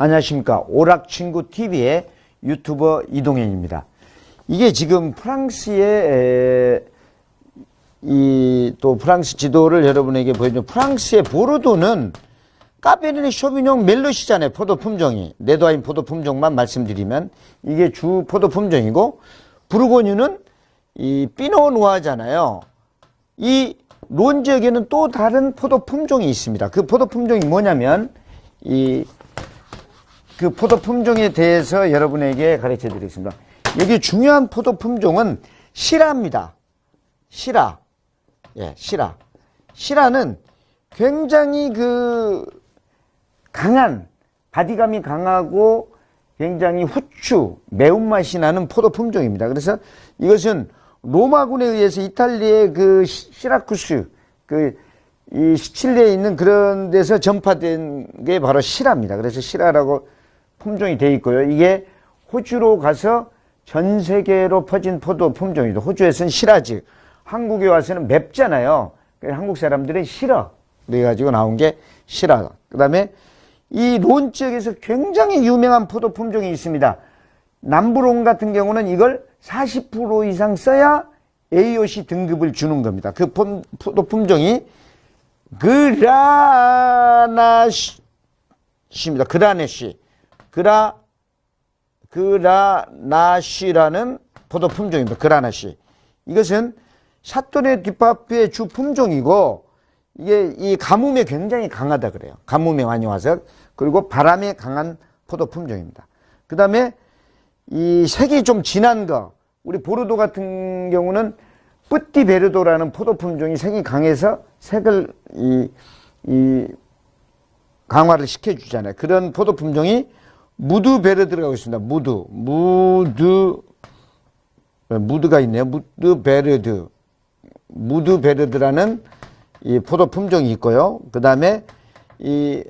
안녕하십니까. 오락친구 TV의 유튜버 이동현입니다. 이게 지금 프랑스의 이 또 프랑스 지도를 여러분에게 보여준 프랑스의 보르도는 까베르네 쇼비뇽 멜로시잖아요. 포도 품종이. 네도아인 포도 품종만 말씀드리면 이게 주 포도 품종이고 부르고뉴는 이 피노 누아잖아요. 이 론 지역에는 또 다른 포도 품종이 있습니다. 그 포도 품종이 뭐냐면 이 그 포도 품종에 대해서 여러분에게 가르쳐 드리겠습니다. 여기 중요한 포도 품종은 시라입니다. 시라. 예, 시라. 시라는 굉장히 그 강한 바디감이 강하고 굉장히 후추, 매운맛이 나는 포도 품종입니다. 그래서 이것은 로마군에 의해서 이탈리아의 그 시- 시라쿠스 그 이 시칠리에 있는 그런 데서 전파된 게 바로 시라입니다. 그래서 시라라고 품종이 돼 있고요. 이게 호주로 가서 전 세계로 퍼진 포도 품종이죠. 호주에서는 시라즈, 한국에 와서는 맵잖아요. 한국 사람들은 싫어. 그래가지고 나온 게 시라. 그 다음에 이론 지역에서 굉장히 유명한 포도 품종이 있습니다. 남부론 같은 경우는 이걸 40% 이상 써야 AOC 등급을 주는 겁니다. 그 품- 품종이 그라나시입니다. 그라네시. 그라 그라나시라는 포도 품종입니다. 그라나시. 이것은 샤토네 디파프의 주 품종이고 이게 이 가뭄에 굉장히 강하다 그래요. 가뭄에 많이 와서 그리고 바람에 강한 포도 품종입니다. 그 다음에 이 색이 좀 진한 거 우리 보르도 같은 경우는 뿌띠베르도라는 포도 품종이 색이 강해서 색을 이, 이 강화를 시켜주잖아요. 그런 포도 품종이 무드베르드라고 있습니다. 무드, 무드, 무드가 있네요. 무드베르드, 무드베르드라는 이 포도 품종이 있고요. 그 다음에 이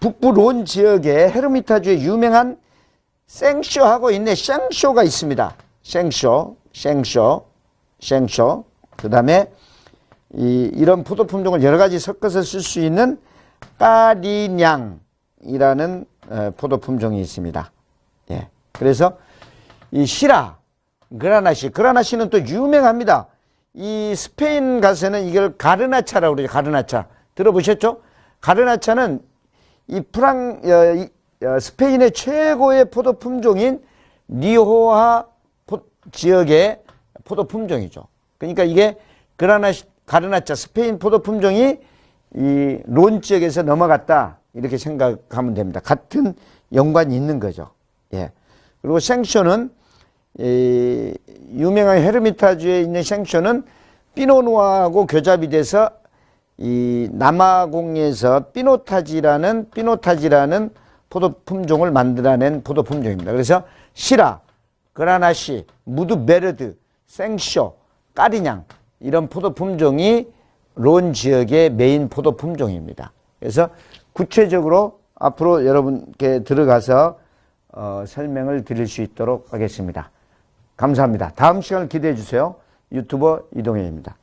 북부 론 지역에 헤르미타주에 유명한 생쇼하고 있네. 생쇼가 있습니다. 생쇼, 생쇼, 생쇼. 그 다음에 이, 이런 포도 품종을 여러 가지 섞어서 쓸 수 있는 까리냥이라는 어, 포도 품종이 있습니다. 예. 그래서 이 시라, 그라나시, 그라나시는 또 유명합니다. 이 스페인 가서는 이걸 가르나차라고 그러죠. 가르나차. 들어보셨죠? 가르나차는 이 프랑, 어, 스페인의 최고의 포도 품종인 리호하 포- 지역의 포도 품종이죠. 그러니까 이게 그라나, 가르나차, 스페인 포도 품종이 이 론 지역에서 넘어갔다. 이렇게 생각하면 됩니다. 같은 연관이 있는 거죠. 예. 그리고 생쇼는 이 유명한 헤르미타주에 있는 생쇼는 피노누아하고 교잡이 돼서 이 남아공에서 피노타지라는 피노타지라는 포도 품종을 만들어낸 포도 품종입니다. 그래서 시라, 그라나시, 무드베르드, 생쇼, 까리냥 이런 포도 품종이 론 지역의 메인 포도 품종입니다. 그래서 구체적으로 앞으로 여러분께 들어가서 어, 설명을 드릴 수 있도록 하겠습니다. 감사합니다. 다음 시간을 기대해 주세요. 유튜버 이동현입니다.